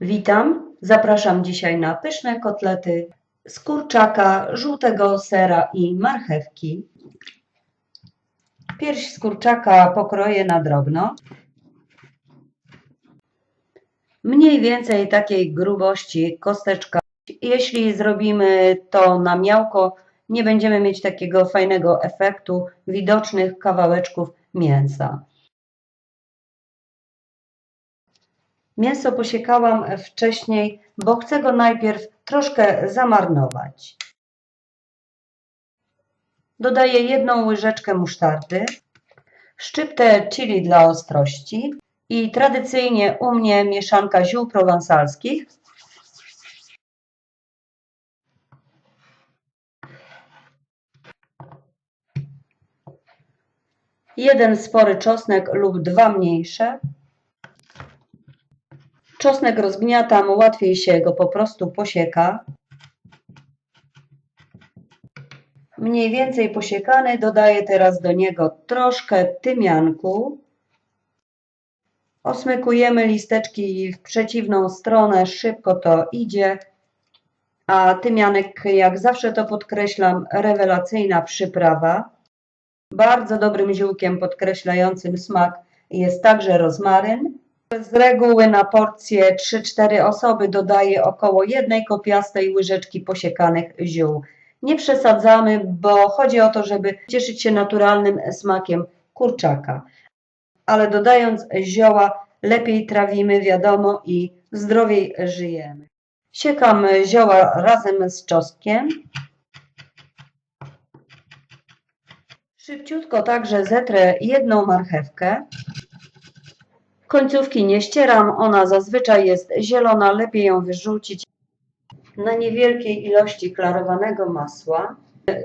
Witam, zapraszam dzisiaj na pyszne kotlety z kurczaka, żółtego sera i marchewki. Pierś z kurczaka pokroję na drobno. Mniej więcej takiej grubości kosteczka. Jeśli zrobimy to na miałko, nie będziemy mieć takiego fajnego efektu widocznych kawałeczków mięsa. Mięso posiekałam wcześniej, bo chcę go najpierw troszkę zamarnować. Dodaję jedną łyżeczkę musztardy, szczyptę chili dla ostrości i tradycyjnie u mnie mieszanka ziół prowansalskich. Jeden spory czosnek lub dwa mniejsze. Czosnek rozgniatam, łatwiej się go po prostu posieka. Mniej więcej posiekany dodaję teraz do niego troszkę tymianku. Osmykujemy listeczki w przeciwną stronę, szybko to idzie. A tymianek, jak zawsze to podkreślam, rewelacyjna przyprawa. Bardzo dobrym ziółkiem podkreślającym smak jest także rozmaryn. Z reguły na porcję 3-4 osoby dodaję około jednej kopiastej łyżeczki posiekanych ziół. Nie przesadzamy, bo chodzi o to, żeby cieszyć się naturalnym smakiem kurczaka. Ale dodając zioła, lepiej trawimy, wiadomo, i zdrowiej żyjemy. Siekam zioła razem z czosnkiem. Szybciutko także zetrę jedną marchewkę. Końcówki nie ścieram, ona zazwyczaj jest zielona, lepiej ją wyrzucić. Na niewielkiej ilości klarowanego masła.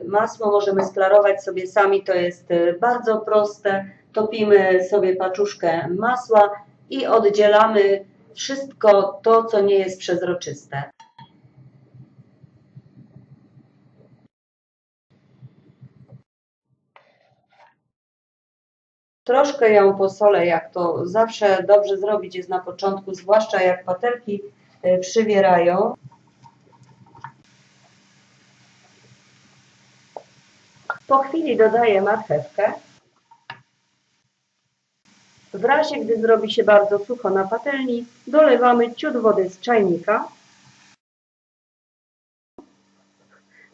Masło możemy sklarować sobie sami, to jest y, bardzo proste. Topimy sobie paczuszkę masła i oddzielamy wszystko to, co nie jest przezroczyste. Troszkę ją posolę, jak to zawsze dobrze zrobić jest na początku, zwłaszcza jak patelki y, przywierają. Po chwili dodaję marchewkę. W razie, gdy zrobi się bardzo sucho na patelni, dolewamy ciut wody z czajnika.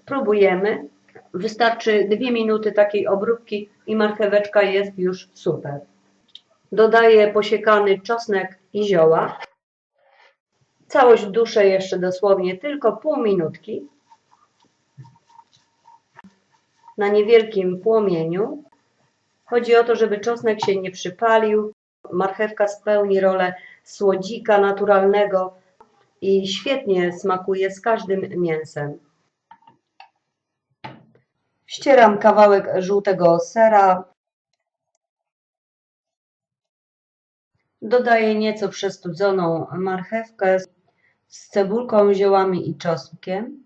Próbujemy. Wystarczy 2 minuty takiej obróbki i marcheweczka jest już super. Dodaję posiekany czosnek i zioła. Całość duszę jeszcze dosłownie tylko pół minutki. Na niewielkim płomieniu. Chodzi o to, żeby czosnek się nie przypalił. Marchewka spełni rolę słodzika naturalnego i świetnie smakuje z każdym mięsem. Ścieram kawałek żółtego sera. Dodaję nieco przestudzoną marchewkę z cebulką, ziołami i czosnkiem.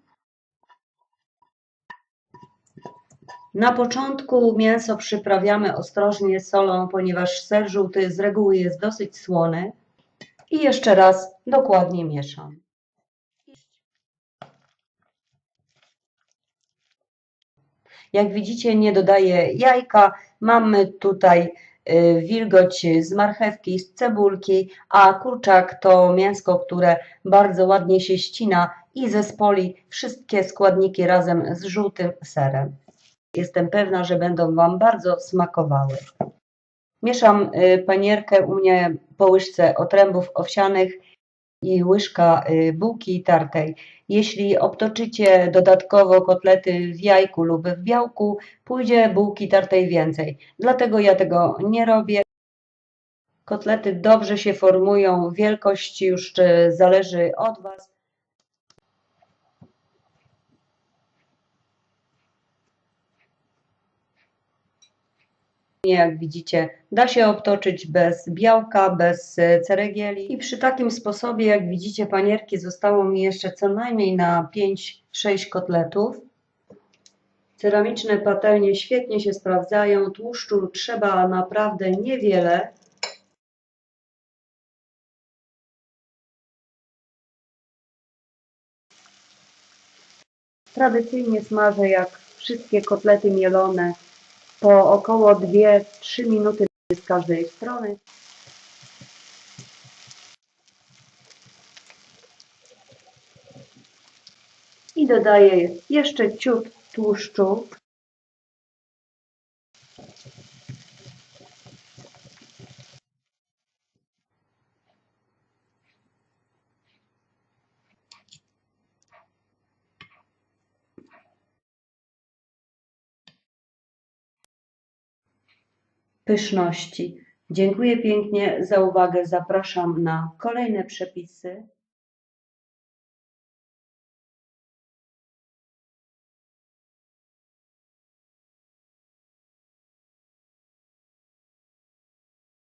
Na początku mięso przyprawiamy ostrożnie solą, ponieważ ser żółty z reguły jest dosyć słony. I jeszcze raz dokładnie mieszam. Jak widzicie, nie dodaję jajka. Mamy tutaj y, wilgoć z marchewki, z cebulki, a kurczak to mięsko, które bardzo ładnie się ścina i zespoli wszystkie składniki razem z żółtym serem. Jestem pewna, że będą Wam bardzo smakowały. Mieszam y, panierkę u mnie po łyżce otrębów owsianych i łyżka y, bułki tartej. Jeśli obtoczycie dodatkowo kotlety w jajku lub w białku, pójdzie bułki tartej więcej. Dlatego ja tego nie robię. Kotlety dobrze się formują, wielkość już y, zależy od Was. jak widzicie, da się obtoczyć bez białka, bez e, ceregieli. I przy takim sposobie, jak widzicie, panierki zostało mi jeszcze co najmniej na 5-6 kotletów. Ceramiczne patelnie świetnie się sprawdzają, tłuszczu trzeba naprawdę niewiele. Tradycyjnie smażę jak wszystkie kotlety mielone po około 2-3 minuty z każdej strony. I dodaję jeszcze ciut tłuszczu. Pyszności. Dziękuję pięknie za uwagę. Zapraszam na kolejne przepisy.